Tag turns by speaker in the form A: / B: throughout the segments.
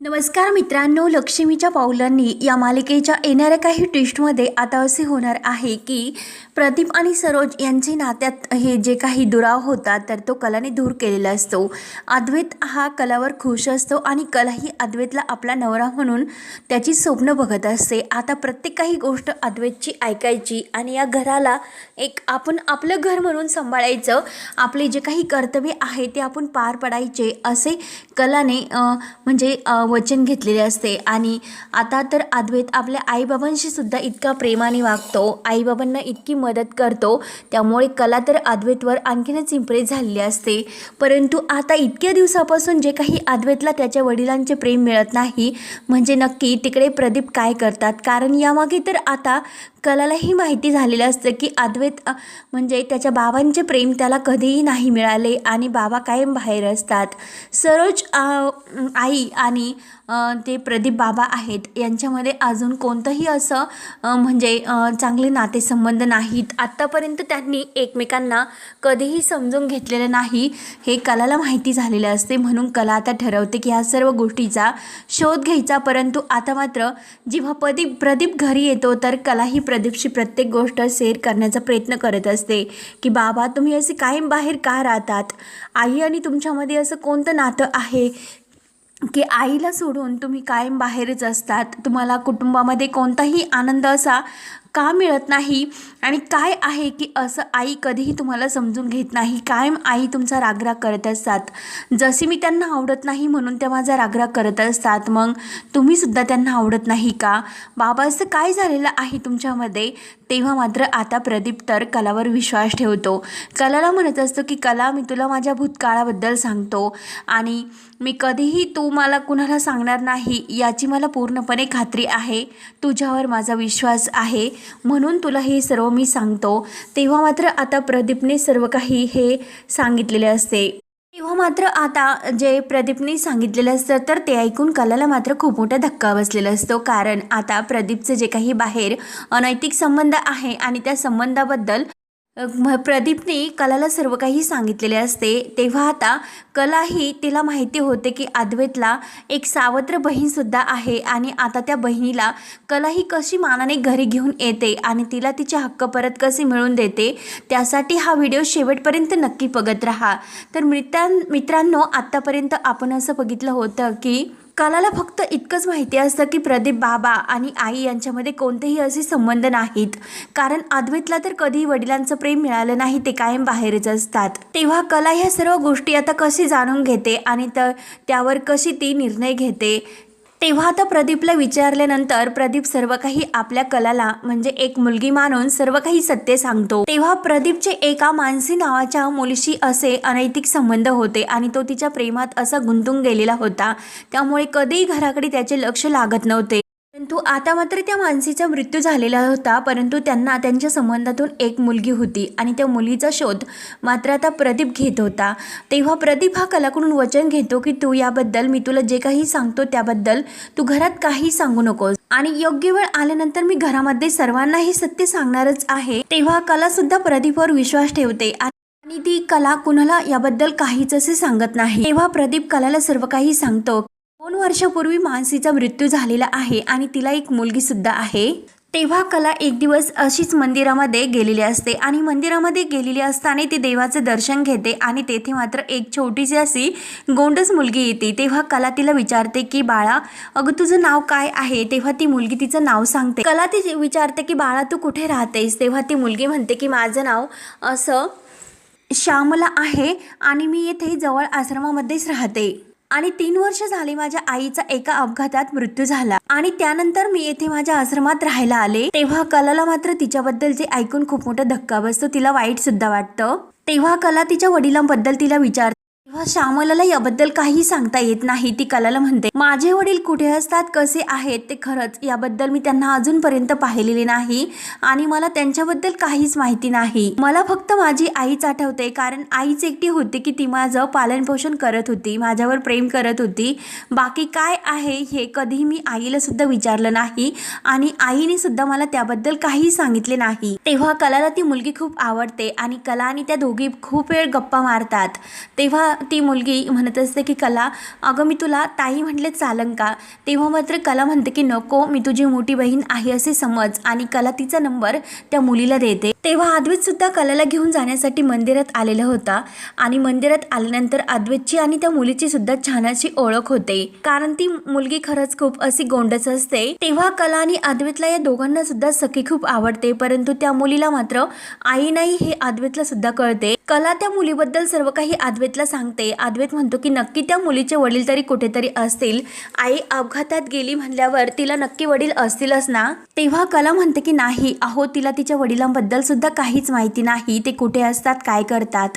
A: नमस्कार मित्रांनो लक्ष्मीच्या पावलांनी या मालिकेच्या येणाऱ्या काही ट्विस्टमध्ये आता असे होणार आहे की प्रदीप आणि सरोज यांचे नात्यात हे जे काही दुराव होता तर तो कलाने दूर केलेला असतो. अद्वैत हा कलावर खुश असतो आणि कलाही अद्वैतला आपला नवरा म्हणून त्याची स्वप्न बघत असते. आता प्रत्येक काही गोष्ट अद्वैतची ऐकायची आणि या घराला एक आपण आपलं घर म्हणून सांभाळायचं. आपले जे काही कर्तव्य आहे ते आपण पार पडायचे असे कलाने म्हणजे वचन घेतलेले असते. आणि आता तर अद्वैत आपल्या आईबाबांशी सुद्धा इतका प्रेमाने वागतो. आईबाबांना इतकी मदत करतो. त्यामुळे कला तर अद्वैतवर आणखीनच इम्प्रेस झालेली असते. परंतु आता इतक्या दिवसापासून जे काही अद्वैतला त्याच्या वडिलांचे प्रेम मिळत नाही म्हणजे नक्की तिकडे प्रदीप काय करतात? कारण यामागे तर आता कलालाही माहिती झालेलं असतं की अद्वैत म्हणजे त्याच्या बाबांचे प्रेम त्याला कधीही नाही मिळाले आणि बाबा कायम बाहेर असतात. सरोज आई आणि ते प्रदीप बाबा आहेत. यांच्यामध्ये अजून कोणतंही असं म्हणजे चांगले नातेसंबंध नाहीत. आत्तापर्यंत त्यांनी एकमेकांना कधीही समजून घेतलेलं नाही. हे कलाला माहिती झालेलं असते. म्हणून कला आता ठरवते की ह्या सर्व गोष्टीचा शोध घ्यायचा. परंतु आता मात्र जेव्हा प्रदीप प्रदीप घरी येतो तर कला ही प्रदीपशी प्रत्येक गोष्ट शेअर करण्याचा प्रयत्न करत असते की बाबा तुम्ही असे कायम बाहेर का राहतात? आई आणि तुमच्यामध्ये असं कोणतं नातं आहे की आईला सोडून तुम्ही कायम बाहेरच असतात. तुम्हाला कुटुंबामध्ये कोणताही आनंद असा का मिळत नाही? आणि काय आहे की असं आई कधीही तुम्हाला समजून घेत नाही? कायम आई तुमचा रागराग करत असतात. जशी मी त्यांना आवडत नाही म्हणून त्या माझा रागराग करत असतात. मग तुम्हीसुद्धा त्यांना आवडत नाही का? बाबा असं काय झालेलं आहे तुमच्यामध्ये? तेव्हा मात्र आता प्रदीप तर कलावर विश्वास ठेवतो. कलाला म्हणत असतो की कला मी तुला माझ्या भूतकाळाबद्दल सांगतो. आणि मी कधीही तू मला कुणाला सांगणार नाही याची मला पूर्णपणे खात्री आहे. तुझ्यावर माझा विश्वास आहे. म्हणून तुला हे सर्व मी सांगतो. तेव्हा मात्र आता प्रदीपने सर्व काही हे सांगितलेले असते. तेव्हा मात्र आता जे प्रदीपने सांगितलेलं असतं तर ते ऐकून कलाला मात्र खूप मोठा धक्का बसलेला असतो. कारण आता प्रदीपचे जे काही बाहेर अनैतिक संबंध आहे आणि त्या संबंधाबद्दल प्रदीपने कलाला सर्व काही सांगितलेले असते. तेव्हा आता कलाही तिला माहिती होते की अद्वैतला एक सावत्र बहीणसुद्धा आहे आणि आता त्या बहिणीला कला ही कशी मानाने घरी घेऊन येते आणि तिला तिचे हक्क परत कसे मिळवून देते त्यासाठी हा व्हिडिओ शेवटपर्यंत नक्की बघत राहा. तर मित्रां मित्रांनो आत्तापर्यंत आपण असं बघितलं होतं की कलाला फक्त इतकंच माहिती असतं की प्रदीप बाबा आणि आई यांच्यामध्ये कोणतेही असे संबंध नाहीत. कारण अद्वैतला तर कधीही वडिलांचं प्रेम मिळालं नाही ते कायम बाहेरच असतात. तेव्हा कला ह्या सर्व गोष्टी आता कशी जाणून घेते आणि तर त्यावर कशी ती निर्णय घेते तेव्हा आता प्रदीपला विचारल्यानंतर प्रदीप सर्व काही आपल्या कलाला म्हणजे एक मुलगी मानून सर्व काही सत्य सांगतो. तेव्हा प्रदीपचे एका मानसी नावाच्या मुलीशी असे अनैतिक संबंध होते आणि तो तिच्या प्रेमात असा गुंतून गेलेला होता. त्यामुळे कधीही घराकडे त्याचे लक्ष लागत नव्हते. परंतु आता मात्र त्या माणसीचा मृत्यू झालेला होता परंतु त्यांना त्यांच्या संबंधातून एक मुलगी होती आणि त्या मुलीचा शोध मात्र आता प्रदीप घेत होता. तेव्हा प्रदीप हा कलाकडून वचन घेतो की तू याबद्दल मी तुला जे काही सांगतो त्याबद्दल तू घरात काही सांगू नकोस. आणि योग्य वेळ आल्यानंतर मी घरामध्ये सर्वांना हे सत्य सांगणारच आहे. तेव्हा कला सुद्धा प्रदीपवर विश्वास ठेवते आणि आणि ती कला कुणाला याबद्दल काहीच असे सांगत नाही. तेव्हा प्रदीप कलाला सर्व काही सांगतो. दोन वर्षापूर्वी मानसीचा मृत्यू झालेला आहे आणि तिला एक मुलगी सुद्धा आहे. तेव्हा कला एक दिवस अशीच मंदिरामध्ये गेलेली असते आणि मंदिरामध्ये गेलेली असताना ती देवाचं दर्शन घेते आणि तेथे मात्र एक छोटीशी अशी गोंडस मुलगी येते. तेव्हा कला तिला विचारते की बाळा अगं तुझं नाव काय आहे? तेव्हा ती मुलगी तिचं नाव सांगते. कला ती विचारते की बाळा तू कुठे राहतेस? तेव्हा ती मुलगी म्हणते की माझं नाव असं श्यामला आहे आणि मी येथे जवळ आश्रमामध्येच राहते. आणि तीन वर्ष झाली माझ्या आईचा एका अपघातात मृत्यू झाला. आणि त्यानंतर मी येथे माझ्या आश्रमात राहायला आले. तेव्हा कलाला मात्र तिच्याबद्दल जे ऐकून खूप मोठा धक्का बसतो तिला वाईट सुद्धा वाटतं. तेव्हा कला तिच्या वडिलांबद्दल तिला विचार तेव्हा श्यामलाला याबद्दल काही सांगता येत नाही. ती कलाला म्हणते माझे वडील कुठे असतात कसे आहेत ते खरंच याबद्दल मी त्यांना अजूनपर्यंत पाहिलेले नाही आणि मला त्यांच्याबद्दल काहीच माहिती नाही. मला फक्त माझी आईच आठवते कारण आईच एकटी होती की ती माझं पालनपोषण करत होती माझ्यावर प्रेम करत होती. बाकी काय आहे हे कधीही मी आईला सुद्धा विचारलं नाही आणि आईने सुद्धा मला त्याबद्दल काही सांगितले नाही. तेव्हा कलाला ती मुलगी खूप आवडते आणि कला आणि त्या दोघी खूप वेळ गप्पा मारतात. तेव्हा ती मुलगी म्हणत असते की कला अगं मी तुला ताई म्हटले चालन का? तेव्हा मात्र कला म्हणते की नको मी तुझी मोठी बहीण आहे असे समज आणि कला तिचा नंबर त्या मुलीला देते. तेव्हा अद्वैत कलेला कलाला घेऊन जाण्यासाठी मंदिरात आलेला होता. आणि मंदिरात आल्यानंतर अद्वैतची आणि त्या मुलीची सुद्धा छान अशी ओळख होते. कारण ती मुलगी खरंच खूप अशी गोंडस असते. तेव्हा कला आणि अद्वैतला या दोघांना सुद्धा सखी खूप आवडते. परंतु त्या मुलीला मात्र आई नाही हे अद्वैतला सुद्धा कळते. कला त्या मुलीबद्दल सर्व काही अद्वैतला सांगते. अद्वैत म्हणतो की नक्की त्या मुलीचे वडील तरी कुठेतरी असतील. आई अपघातात गेली म्हणल्यावर तिला नक्की वडील असतीलच ना? तेव्हा कला म्हणते की नाही. अहो तिला तिच्या वडिलांबद्दल सुद्धा सुद्धा काहीच माहिती नाही. ते कुठे असतात काय करतात?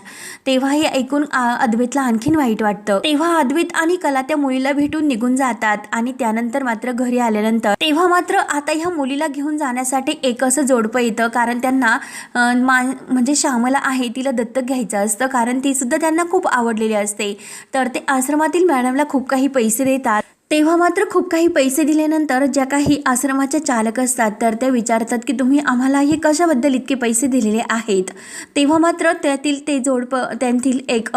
A: तेव्हा हे ऐकून आ, अद्वैतला आणखीन वाईट वाटतं. तेव्हा अद्वैत आणि कला त्या मुलीला भेटून निघून जातात आणि त्यानंतर मात्र घरी आल्यानंतर तेव्हा मात्र आता ह्या मुलीला घेऊन जाण्यासाठी एक असं जोडपं येतं. कारण त्यांना मान म्हणजे श्यामला आहे तिला दत्तक घ्यायचं असतं. कारण ती सुद्धा त्यांना खूप आवडलेली असते. तर ते आश्रमातील मॅडमला खूप काही पैसे देतात. तेव्हा मात्र खूप काही पैसे दिल्यानंतर ज्या काही आश्रमाच्या चालक असतात तर त्या विचारतात की तुम्ही आम्हाला हे कशाबद्दल इतके पैसे दिलेले आहेत? तेव्हा मात्र त्यातील ते जोडपं त्यातील एक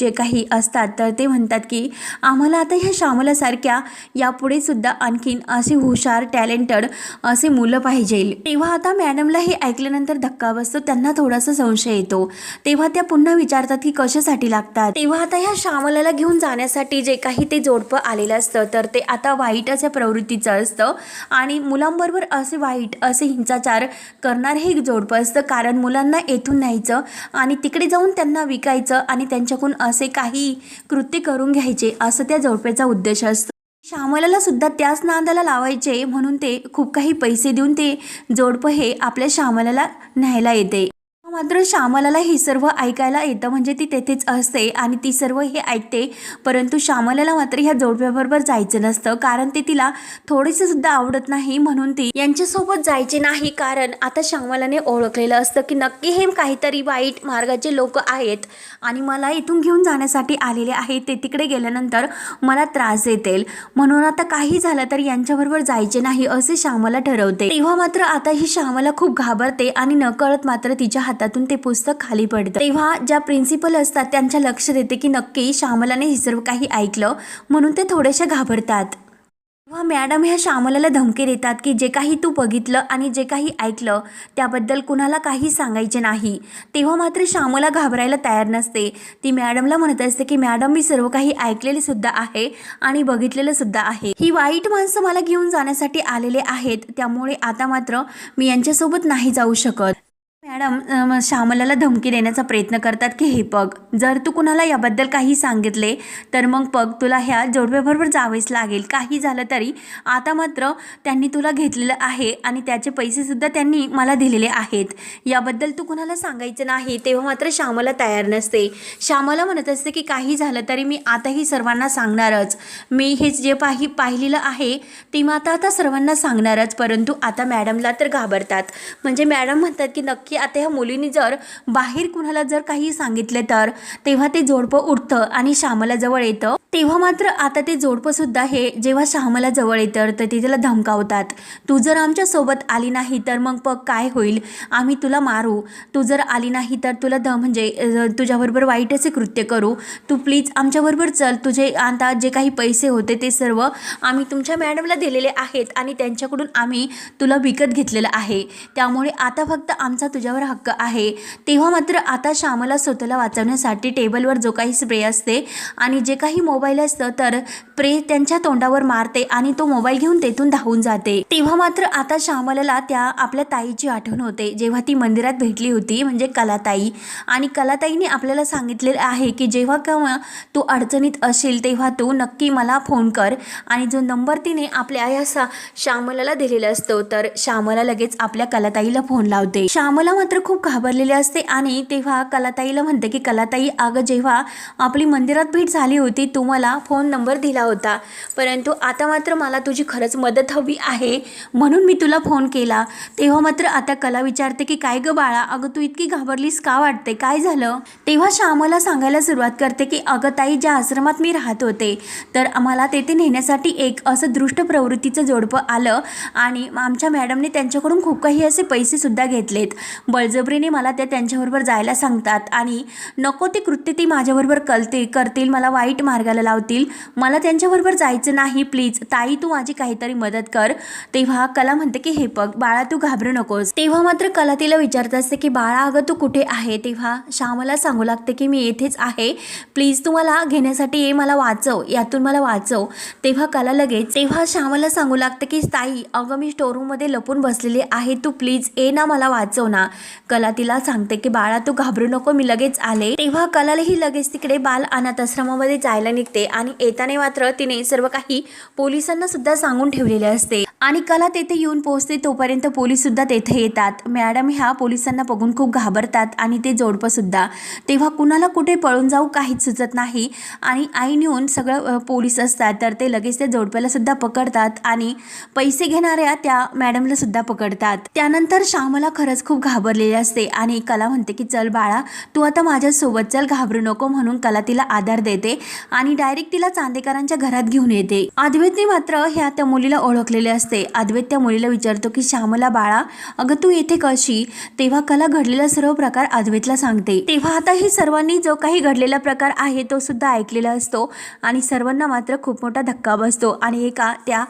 A: जे काही असतात तर ते म्हणतात की आम्हाला आता ह्या श्यामलासारख्या यापुढे सुद्धा आणखीन असे हुशार टॅलेंटेड असे मुलं पाहिजे. तेव्हा आता मॅडमला हे ऐकल्यानंतर धक्का बसतो त्यांना थोडासा संशय येतो. तेव्हा त्या पुन्हा विचारतात की कशासाठी लागतात? तेव्हा आता ह्या श्यामलाला घेऊन जाण्यासाठी जे काही ते जोडपं आलेलं असतं तर ते आता वाईट अशा प्रवृत्तीचं असतं. आणि मुलांबरोबर असे वाईट असे हिंसाचार करणार हे जोडपं असतं. कारण मुलांना येथून न्यायचं आणि तिकडे जाऊन त्यांना विकायचं आणि त्यांच्याकडून असे काही कृत्य करून घ्यायचे असं त्या जोडप्याचा उद्देश असतो. श्यामलाला सुद्धा त्याच नांदाला लावायचे म्हणून ते खूप काही पैसे देऊन ते जोडपं हे आपल्या श्यामलाला न्यायला येते. मात्र श्यामलाला हे सर्व ऐकायला येतं. म्हणजे ती तेथेच असते आणि ती सर्व हे ऐकते. परंतु श्यामलाला मात्र ह्या जोडप्याबरोबर जायचं नसतं. कारण ते तिला थोडेसे सुद्धा आवडत नाही म्हणून ती यांच्यासोबत जायचे नाही. कारण आता श्यामलाने ओळखलेलं असतं की नक्की हे काहीतरी वाईट मार्गाचे लोक आहेत. आणि मला इथून घेऊन जाण्यासाठी आलेले आहेत ते तिकडे गेल्यानंतर मला त्रास देतील. म्हणून आता काही झालं तर यांच्याबरोबर जायचे नाही असे श्यामला ठरवते. तेव्हा मात्र आता ही श्यामला खूप घाबरते आणि नकळत मात्र तिच्या हातात हातातून ते पुस्तक खाली पडतं. तेव्हा ज्या प्रिन्सिपल असतात त्यांच्या लक्ष देते की नक्की श्यामलाने हे सर्व काही ऐकलं म्हणून ते थोडेसे घाबरतात. तेव्हा मॅडम ह्या श्यामलाला धमकी देतात की जे काही तू बघितलं आणि जे काही ऐकलं त्याबद्दल कुणाला काही सांगायचे नाही. तेव्हा मात्र श्यामला घाबरायला तयार नसते. ती मॅडमला म्हणत असते की मॅडम मी सर्व काही ऐकलेले सुद्धा आहे आणि बघितलेलं सुद्धा आहे. ही वाईट माणसं मला घेऊन जाण्यासाठी आलेले आहेत. त्यामुळे आता मात्र मी यांच्यासोबत नाही जाऊ शकत. मॅडम श्यामलाला धमकी देण्याचा प्रयत्न करतात की हे पग जर तू कुणाला याबद्दल काही सांगितले तर मग पग तुला ह्या जोडप्याबरोबर जावेच लागेल. काही झालं तरी आता मात्र त्यांनी तुला घेतलेलं आहे आणि त्याचे पैसेसुद्धा त्यांनी मला दिलेले आहेत. याबद्दल तू कुणाला सांगायचं नाही तेव्हा मात्र श्यामला तयार नसते. श्यामला म्हणत असते की काही झालं तरी मी आताही सर्वांना सांगणारच. मी हे जे पाही पाहिलेलं आहे ते मग आता आता सर्वांना सांगणारच परंतु आता मॅडमला तर घाबरतात. म्हणजे मॅडम म्हणतात की नक्की आता ह्या मुलीने जर बाहेर कुणाला जर काही सांगितले तर तेव्हा ते जोडपं उठतं आणि श्यामला जवळ येतं. तेव्हा मात्र आता ते जोडपं सुद्धा हे जेव्हा श्यामला जवळ येतं तर ते तिला धमकावतात. तू जर आमच्यासोबत आली नाही तर मग पग काय होईल. आम्ही तुला मारू. तू जर आली नाही तर तुला ध म्हणजे तुझ्याबरोबर वाईट असे कृत्य करू. तू प्लीज आमच्याबरोबर चल. तुझे आता जे काही पैसे होते ते सर्व आम्ही तुमच्या मॅडमला दिलेले आहेत आणि त्यांच्याकडून आम्ही तुला विकत घेतलेलं आहे. त्यामुळे आता फक्त आमचा तुझ्या तुझ्यावर हक्क आहे. तेव्हा मात्र आता श्यामला स्वतःला वाचवण्यासाठी टेबलवर जो काही स्प्रे असते आणि जे काही मोबाईल असतं तर प्रे त्यांच्या तोंडावर मारते आणि तो मोबाईल घेऊन तेथून धावून जाते. तेव्हा मात्र आता श्यामलाला त्या आपल्या ताईची आठवण होते. जेव्हा ती मंदिरात भेटली होती म्हणजे कलाताई. आणि कलाताईने आपल्याला सांगितलेलं आहे की जेव्हा केव्हा तू अडचणीत असेल तेव्हा तू नक्की मला फोन कर. आणि जो नंबर तिने आपल्या या श्यामलाला दिलेला असतो तर श्यामला लगेच आपल्या कलाताईला फोन लावते. श्यामला मात्र खूप घाबरलेली असते आणि तेव्हा कलाताईला म्हणते की कलाताई अगं जेव्हा आपली मंदिरात भेट झाली होती तू मला फोन नंबर दिला होता. परंतु आता मात्र मला तुझी खरंच मदत हवी आहे म्हणून मी तुला फोन केला. तेव्हा मात्र आता कला विचारते की काय गं बाळा अगं तू इतकी घाबरलीस का वाटते? काय झालं? तेव्हा श्यामला सांगायला सुरुवात करते की अगं ताई ज्या आश्रमात मी राहत होते तर आम्हाला तेथे नेण्यासाठी एक असं दृष्ट प्रवृत्तीचं जोडपं आलं आणि आमच्या मॅडमने त्यांच्याकडून खूप काही असे पैसेसुद्धा घेतलेत. बळजबरीने मला त्या त्यांच्याबरोबर जायला सांगतात. आणि नको ते कृत्य ती माझ्याबरोबर कलते करतील मला वाईट मार्गाला लावतील. मला त्यांच्याबरोबर जायचं नाही प्लीज ताई तू माझी काहीतरी मदत कर. तेव्हा कला म्हणते की हे बघ बाळा तू घाबरू नकोस. तेव्हा मात्र कला तिला विचारत असते की बाळा अगं तू कुठे आहे? तेव्हा श्यामला सांगू लागते की मी येथेच आहे. प्लीज तू मला घेण्यासाठी ये मला वाचव. यातून मला वाचव. तेव्हा कला लगेच तेव्हा श्यामला सांगू लागते की ताई अगं मी स्टोरूममध्ये लपून बसलेली आहे. तू प्लीज ये ना मला वाचव ना. कला तिला सांगते की बाळा तू घाबरू नको मी लगेच आले. तेव्हा कलालाही लगेच तिकडे बाल अनाथ आश्रमामध्ये जायला निघते आणि येताना मात्र तिने सर्व काही पोलिसांना सुद्धा सांगून ठेवलेले असते. आणि कला तेथे येऊन पोहोचते तोपर्यंत पोलीस सुद्धा तेथे येतात. मॅडम ह्या पोलिसांना बघून खूप घाबरतात आणि ते जोडपं सुद्धा. तेव्हा कुणाला कुठे पळून जाऊ काहीच सुचत नाही आणि आई नेऊन सगळं पोलीस असतात तर ते लगेच त्या जोडप्याला सुद्धा पकडतात आणि पैसे घेणाऱ्या त्या मॅडमला सुद्धा पकडतात. त्यानंतर श्यामला खरंच खूप घाबर घाबरलेली असते. आणि कला म्हणते की चल बाळा तू आता माझ्यासोबत चल घाबरू नको म्हणून कला तिला आधार देते आणि डायरेक्ट तिला चांदेकरांच्या घरात घेऊन येते. अद्वैतने मात्र ह्या त्या मुलीला ओळखलेले असते. अद्वैत त्या मुलीला विचारतो की श्यामला बाळा अगं तू येथे कशी? तेव्हा कला घडलेला सर्व प्रकार अद्वैतला सांगते. तेव्हा आता ही सर्वांनी जो काही घडलेला प्रकार आहे तो सुद्धा ऐकलेला असतो आणि सर्वांना मात्र खूप मोठा धक्का बसतो. आणि एका त्या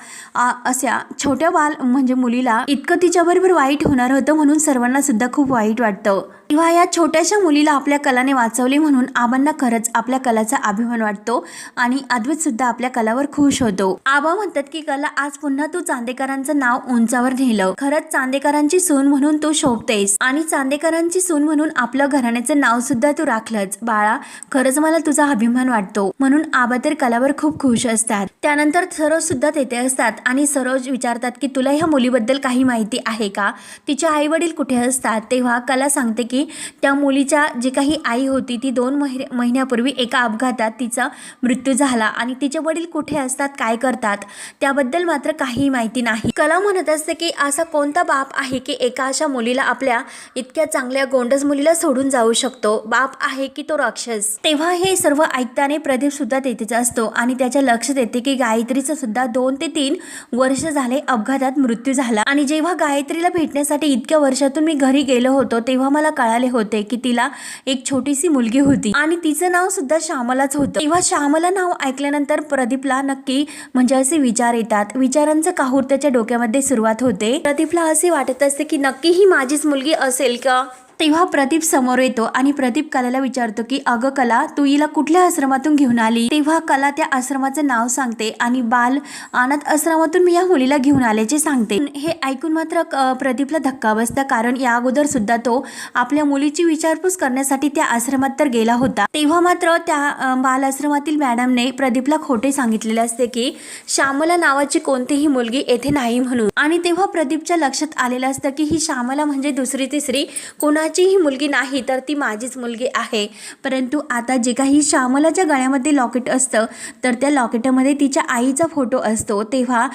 A: अशा छोट्या बाल म्हणजे मुलीला इतकं तिच्याबरोबर वाईट होणार होतं म्हणून सर्वांना सुद्धा खूप वाईट वाटतं. तेव्हा या छोट्याशा मुलीला आपल्या कलाने वाचवले म्हणून आबांना खरंच आपल्या कलाचा अभिमान वाटतो आणि अद्वैत सुद्धा आपल्या कलावर खुश होतो. आबा म्हणतात की कला आज पुन्हा तू चांदेकरांचं नाव उंचावर नेलं. खरंच चांदेकरांची सून म्हणून तू शोभतेस आणि चांदेकरांची सून म्हणून आपलं घराण्याचं नाव सुद्धा तू राखलंच बाळा खरंच मला तुझा अभिमान वाटतो. म्हणून आबा तर कलावर खूप खुश असतात. त्यानंतर सरोज सुद्धा तेथे असतात आणि सरोज विचारतात की तुला ह्या मुलीबद्दल काही माहिती आहे का? तिचे आई वडील कुठे असतात? तेव्हा कला सांगते की त्या मुलीच्या जी काही आई होती ती दोन महि महिन्यापूर्वी एका अपघातात तिचा मृत्यू झाला आणि तिचे वडील कुठे असतात काय करतात त्याबद्दल मात्र काही माहिती नाही. कला म्हणत असते की असा कोणता बाप आहे की एका अशा मुलीला आपल्या इतक्या चांगल्या गोंडस मुलीला सोडून जाऊ शकतो? बाप आहे की तो राक्षस? तेव्हा हे सर्व ऐकताने प्रदीप सुद्धा तेथेच असतो आणि त्याच्या लक्षात येते की गायत्रीचं सुद्धा दोन ते तीन वर्ष झाले अपघातात मृत्यू झाला. आणि जेव्हा गायत्रीला भेटण्यासाठी इतक्या वर्षातून मी घरी गेलो होतो तेव्हा मला कळाले होते की तिला एक छोटीशी मुलगी होती आणि तिचं नाव सुद्धा श्यामलाच होतं. तेव्हा श्यामला नाव ऐकल्यानंतर प्रदीपला नक्की म्हणजे असे विचार येतात. विचारांचं काहूर त्याच्या डोक्यामध्ये सुरुवात होते. प्रदीपला असे वाटत असते की नक्की ही माझीच मुलगी असेल का? तेव्हा प्रदीप समोर येतो आणि प्रदीप कलाला विचारतो की अगं कला तू हिला कुठल्या आश्रमातून घेऊन आली? तेव्हा कला त्या आश्रमाचं नाव सांगते आणि बाल अनाथ आश्रमातून मी या मुलीला घेऊन आल्याचे सांगते. हे ऐकून मात्र प्रदीपला धक्का बसता कारण या अगोदर सुद्धा तो आपल्या मुलीची विचारपूस करण्यासाठी त्या आश्रमात तर गेला होता. तेव्हा मात्र त्या बाल आश्रमातील मॅडमने प्रदीपला खोटे सांगितलेले असते की श्यामला नावाची कोणतीही मुलगी येथे नाही म्हणून. आणि तेव्हा प्रदीपच्या लक्षात आलेलं असतं की ही श्यामला म्हणजे दुसरी तिसरी कोणा कोणाचीही मुलगी नाही तर ती माझीच मुलगी आहे. परंतु आता जे काही श्यामलाच्या गळ्यामध्ये लॉकेट असतं तर त्या लॉकेटमध्ये तिच्या आईचा फोटो असतो. तेव्हा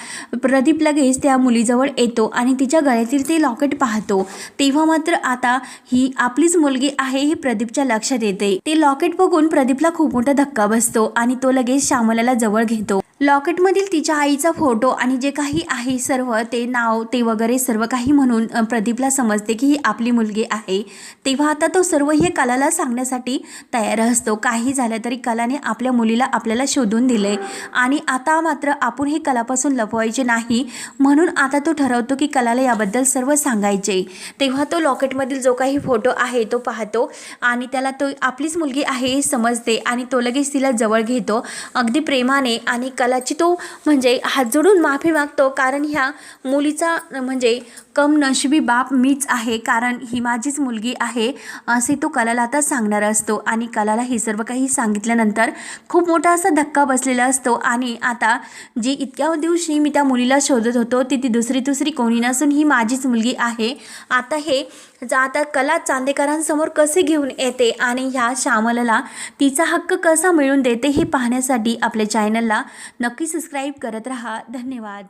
A: प्रदीप लगेच त्या मुलीजवळ येतो आणि तिच्या गळ्यातील ते लॉकेट पाहतो. तेव्हा मात्र आता ही आपलीच मुलगी आहे ही प्रदीपच्या लक्षात येते. ते लॉकेट बघून प्रदीपला खूप मोठा धक्का बसतो आणि तो लगेच श्यामलाला जवळ घेतो. लॉकेटमधील तिच्या आईचा फोटो आणि जे काही आहे सर्व ते नाव ते वगैरे सर्व काही म्हणून प्रदीपला समजते की ही आपली मुलगी आहे. तेव्हा आता तो सर्व हे कलाला सांगण्यासाठी तयार असतो. काही झालं तरी कलाने आपल्या मुलीला आपल्याला शोधून दिले आणि आता मात्र आपण हे कलापासून लपवायचे नाही. म्हणून आता तो ठरवतो की कलाला याबद्दल सर्व सांगायचे. तेव्हा तो लॉकेटमधील जो काही फोटो आहे तो पाहतो आणि त्याला तो आपलीच मुलगी आहे हे समजते आणि तो लगेच तिला जवळ घेतो. अगदी प्रेमाने आणि कला कलाची तो म्हणजे हात जोडून माफी मागतो कारण ह्या मुलीचा म्हणजे कम नशिबी बाप मीच आहे कारण ही माझीच मुलगी आहे असे तो कलाला आता सांगणार असतो. आणि कलाला हे सर्व काही सांगितल्यानंतर खूप मोठा असा धक्का बसलेला असतो. आणि आता जी इतक्या दिवशी मी त्या मुलीला शोधत होतो ती ती दुसरी दुसरी कोणी नसून ही माझीच मुलगी आहे. आता हे जा आता कला चांदेकरांसमोर कसे घेऊन येते आणि ह्या श्यामलाला तिचा हक्क कसा मिळून देते हे पाहण्यासाठी आपल्या चॅनलला नक्की सबस्क्राईब करत राहा. धन्यवाद.